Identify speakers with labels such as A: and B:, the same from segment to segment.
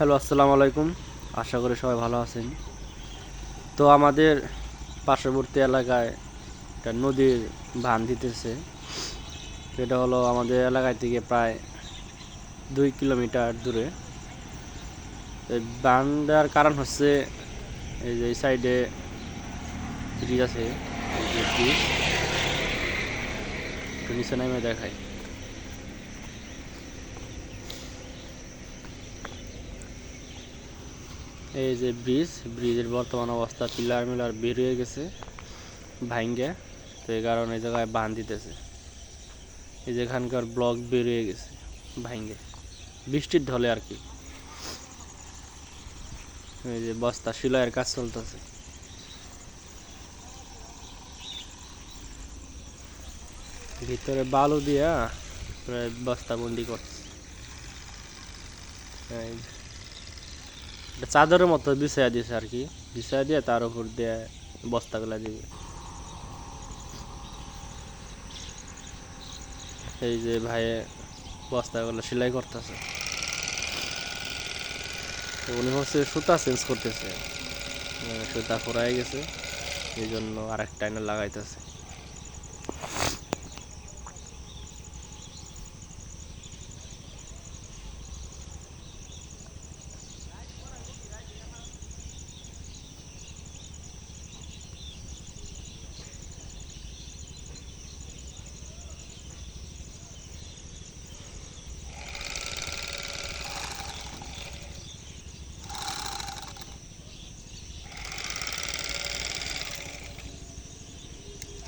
A: Hello, আসসালামু আলাইকুম। আশা করি সবাই ভালো আছেন। তো আমাদের পার্শ্ববর্তী এলাকায় একটা নদীর বাঁধ দিতেছে। সেটা হলো আমাদের এলাকায় থেকে প্রায় দুই কিলোমিটার দূরে। এই বাঁধ দেওয়ার কারণ হচ্ছে এই যে এই সাইডে ব্রিজ আছে ব্রিজ। নিচে নামে দেখায় এই যে ব্রিজ, ব্রিজের বর্তমান অবস্থা পিলার মিলার বের হয়ে গেছে, ভাঙ্গে। তো এই কারণে এই জায়গায় বাঁধ দিতেছে। এই যে এখানকার ব্লক বের হয়ে গেছে, ভাঙ্গে। বৃষ্টির ঢলে আর কি। এই যে বস্তা, সিলাইয়ের কাজ চলতেছে। ভিতরে বালু দিয়া বস্তা বন্দি করছে চাদরের মতো বিছাইয়া দিয়েছে আর কি। বিছাইয়া দিয়ে তার উপর দিয়ে বস্তাগুলা দিবে। এই যে ভাইয়ে বস্তাগুলো সেলাই করতেছে। উনি হচ্ছে সুতা চেঞ্জ করতেছে। সুতা ফুরাই গেছে। এই জন্য আর একটা এনে লাগাইতেছে।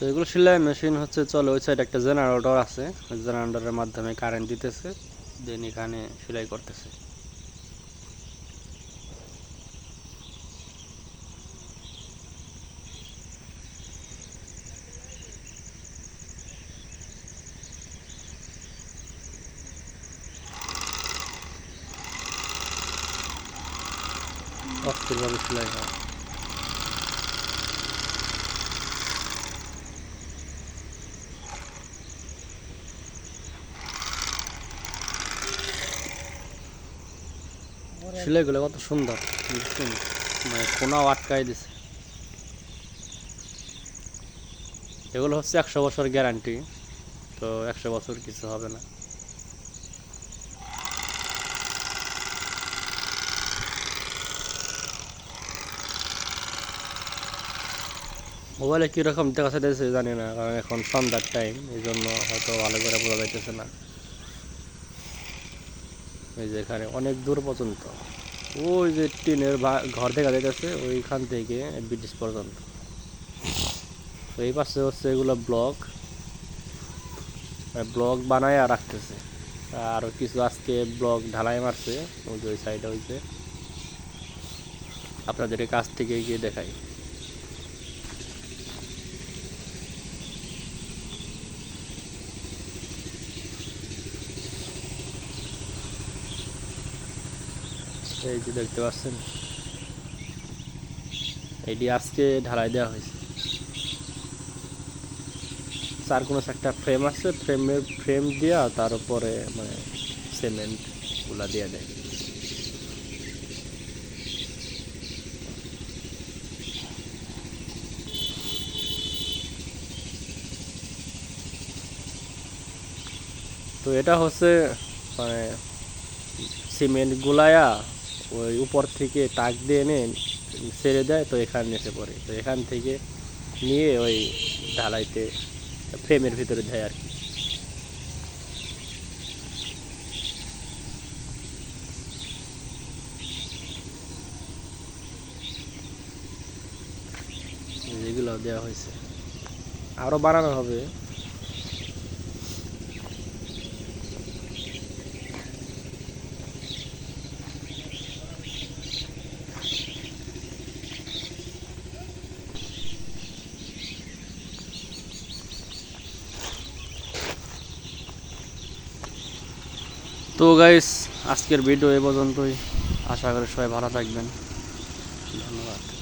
A: তো এগুলো সেলাই মেশিন হচ্ছে, চলে ওই সাইড একটা জেনারেটর আছে। জেনারেটরের মাধ্যমে কারেন্ট দিতেছে দেন এখানে সেলাই করতেছে। অস্থিরভাবে সেলাই হয়। সেলাইগুলো কত সুন্দর? মানে কোনাও আটকাই দিছে। এগুলো হচ্ছে একশো বছর গ্যারান্টি। তো একশো বছর কিছু হবে না। মোবাইলে কীরকম দেখা যাইতেছে জানি না, কারণ এখন সন্ধ্যার টাইম এই জন্য হয়তো ভালো করে বোঝা যাইতেছে না। এই যে এখানে অনেক দূর পর্যন্ত। ওই যে টিনের ঘর দেখা যাইতেছে, ওইখান থেকে ব্রিটিশ পর্যন্ত। এই পাশে হচ্ছে এগুলো ব্লক। ব্লক বানায় রাখতেছে। আরও কিছু আজকে ব্লক ঢালাই মারছে, ওই যে ওই সাইডে হয়েছে আপনাদের কাছ থেকে গিয়ে দেখাই। এই যে দেখতে পাচ্ছেন। এটি আজকে ঢালাই দেওয়া হয়েছে। চার কোনো একটা ফ্রেম আছে ফ্রেমের ফ্রেম দিয়া তার উপরে মানে সিমেন্টগুলা দিয়ে দেয়। তো এটা হচ্ছে মানে সিমেন্ট গুলায়া ওই উপর থেকে টাক দিয়ে এনে ছেড়ে দেয়, তো এখানে এসে পড়ে। তো এখান থেকে নিয়ে ওই ঢালাইতে ফ্রেমের ভিতরে দেয় আর কি। যেগুলো দেওয়া হয়েছে। আরও বানানো হবে। তো গাইস আজকের ভিডিও এ পর্যন্তই। আশা করি সবাই ভালো থাকবেন। ধন্যবাদ।